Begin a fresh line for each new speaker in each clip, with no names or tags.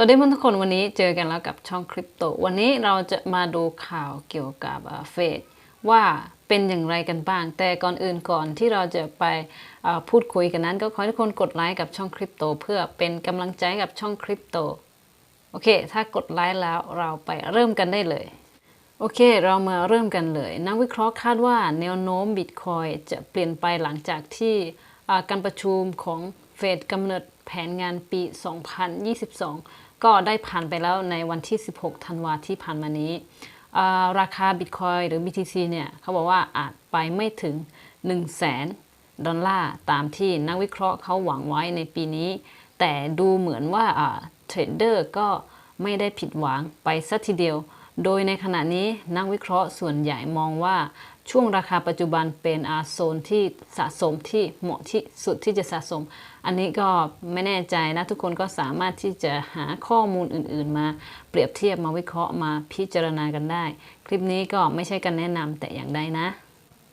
สวัสดีเพื่อนทุกคนวันนี้เจอกันแล้วกับช่องคริปโต วันนี้เราจะมาดูข่าวเกี่ยวกับเฟดว่าเป็นอย่างไรกันบ้าง แต่ก่อนอื่นก่อนที่เราจะไปพูดคุยกันนั้น ก็ขอให้ทุกคนกดไลค์กับช่องคริปโต เพื่อเป็นกำลังใจกับช่องคริปโตโอเค ถ้ากดไลค์แล้วเราไปเริ่มกันได้เลยโอเค เรามาเริ่มกันเลย นักวิเคราะห์คาดว่าแนวโน้มบิตคอยจะเปลี่ยนไปหลังจากที่การประชุมของเฟดกำเนิดแผนงานปี 2022 ก็ได้ผ่านไปแล้วในวันที่ 16 ธันวาที่ผ่านมานี้ ราคาบิตคอยหรือ BTC เนี่ยเขาบอกว่าอาจไปไม่ถึง 1 0 0 0 0แสนดอลลาร์ตามที่นักวิเคราะห์เขาหวังไว้ในปีนี้ แต่ดูเหมือนว่าเทรดเดอร์ก็ไม่ได้ผิดหวังไปสัทีเดียว โดยในขณะนี้นักวิเคราะห์ส่วนใหญ่มองว่า ช่วงราคาปัจจุบันเป็นอาโซนที่สะสมที่เหมาะที่สุดที่จะสะสม อันนี้ก็ไม่แน่ใจนะทุกคนก็สามารถที่จะหาข้อมูลอื่น ๆ มาเปรียบเทียบมาวิเคราะห์มาพิจารณากันได้ คลิปนี้ก็ไม่ใช่การแนะนำแต่อย่างใดนะ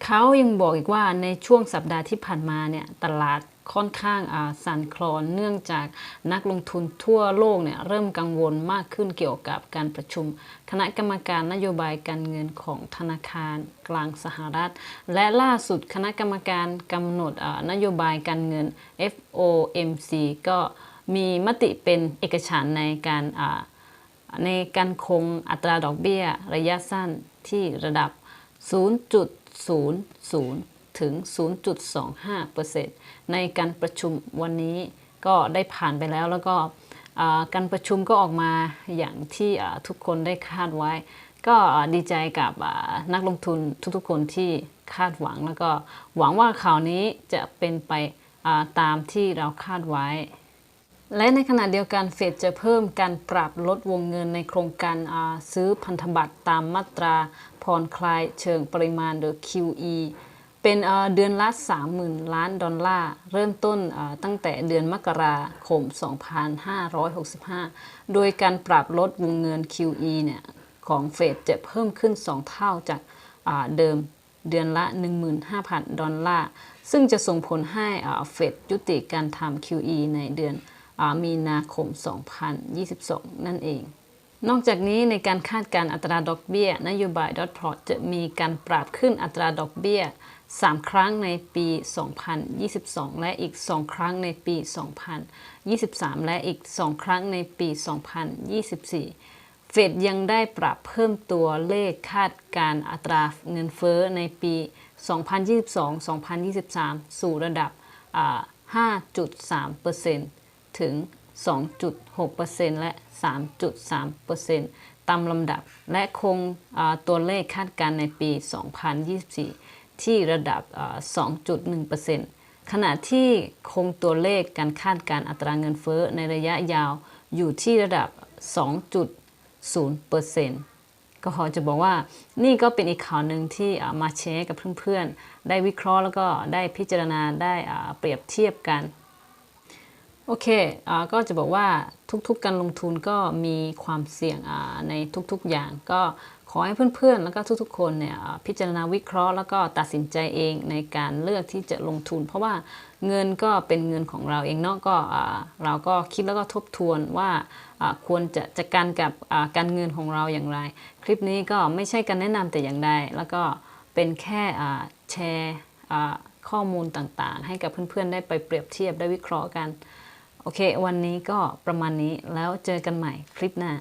เขายังบอกอีกว่าในช่วงสัปดาห์ที่ผ่านมาเนี่ยตลาดค่อนข้างสั่นคลอนเนื่องจากนักลงทุนทั่วโลกเนี่ยเริ่มกังวลมากขึ้นเกี่ยวกับการประชุม คณะกรรมการนโยบายการเงินของธนาคารกลางสหรัฐ และล่าสุดคณะกรรมการกำหนดนโยบายการเงิน FOMC ก็มีมติเป็นเอกฉันในการในการคงอัตราดอกเบี้ยระยะสั้นที่ระดับ 0. 0.00 ถึง 0.25%ในการประชุมวันนี้ก็ได้ผ่านไปแล้วแล้วก็การประชุมก็ออกมาอย่างที่ทุกคนได้คาดไว้ ก็ดีใจกับนักลงทุนทุกๆคนที่คาดหวังแล้วก็หวังว่าข่าวนี้จะเป็นไปตามที่เราคาดไว้ และในขณะเดียวกันเฟดจะเพิ่มการปรับลดวงเงินในโครงการาซื้อพันธบัตรตามมาตราผ่อนคลายเชิงปริมาณหรือ QE เป็นเดือนละ 30,000 ล้านดอลลาร์ เริ่มต้นตั้งแต่เดือนมกราคม 2565 โดยการปรับลดวงเงิน QE เนี่ยของเฟดจะเพิ่มขึ้น 2 เท่าจากาเดิมเดือนละ 15,000 ดอลลาร์ ซึ่งจะส่งผลให้เฟดยุติการทำ QE ในเดือน มีนาคม 2022 นั่นเอง นอกจากนี้ในการคาดการอัตราดอกเบี้ย นโยบายดอทพลอตจะมีการปรับขึ้นอัตราดอกเบี้ย 3 ครั้งในปี 2022 และอีก 2 ครั้งในปี 2023 และอีก 2 ครั้งในปี 2024 เฟดยังได้ปรับเพิ่มตัวเลขคาดการอัตราเงินเฟ้อในปี 2022-2023 สู่ระดับอ่า5.3% ถึง 2.6%และ 3.3%ตามลำดับ และคงตัวเลขคาดการณ์ในปี 2024 ที่ระดับ 2.1%ขณะที่คงตัวเลขการคาดการณ์อัตราเงินเฟ้อในระยะยาวอยู่ที่ระดับ 2.0%ก็ขอจะบอกว่านี่ก็เป็นอีกข่าวหนึ่งที่มาแชร์กับเพื่อนๆ ได้วิเคราะห์แล้วก็ได้พิจารณาได้เปรียบเทียบกัน โอเคอก็จะบอกว่าทุกๆการลงทุนก็มีความเสี่ยงในทุกๆอย่าง ก็ขอให้เพื่อนๆ แล้วก็ทุกๆ คนเนี่ยพิจารณาวิเคราะห์แล้วก็ตัดสินใจเองในการเลือกที่จะลงทุน เพราะว่าเงินก็เป็นเงินของเราเองเนาะก็เราก็คิดแล้วก็ทบทวนว่าควรจะจัดการกับการเงินของเราอย่างไร คลิปนี้ก็ไม่ใช่การแนะนำแต่อย่างใดแล้วก็เป็นแค่แชร์ข้อมูลต่างๆ ให้กับเพื่อนๆ ได้ไปเปรียบเทียบได้วิเคราะห์กัน โอเค วันนี้ก็ประมาณนี้แล้วเจอกันใหม่คลิปหน้า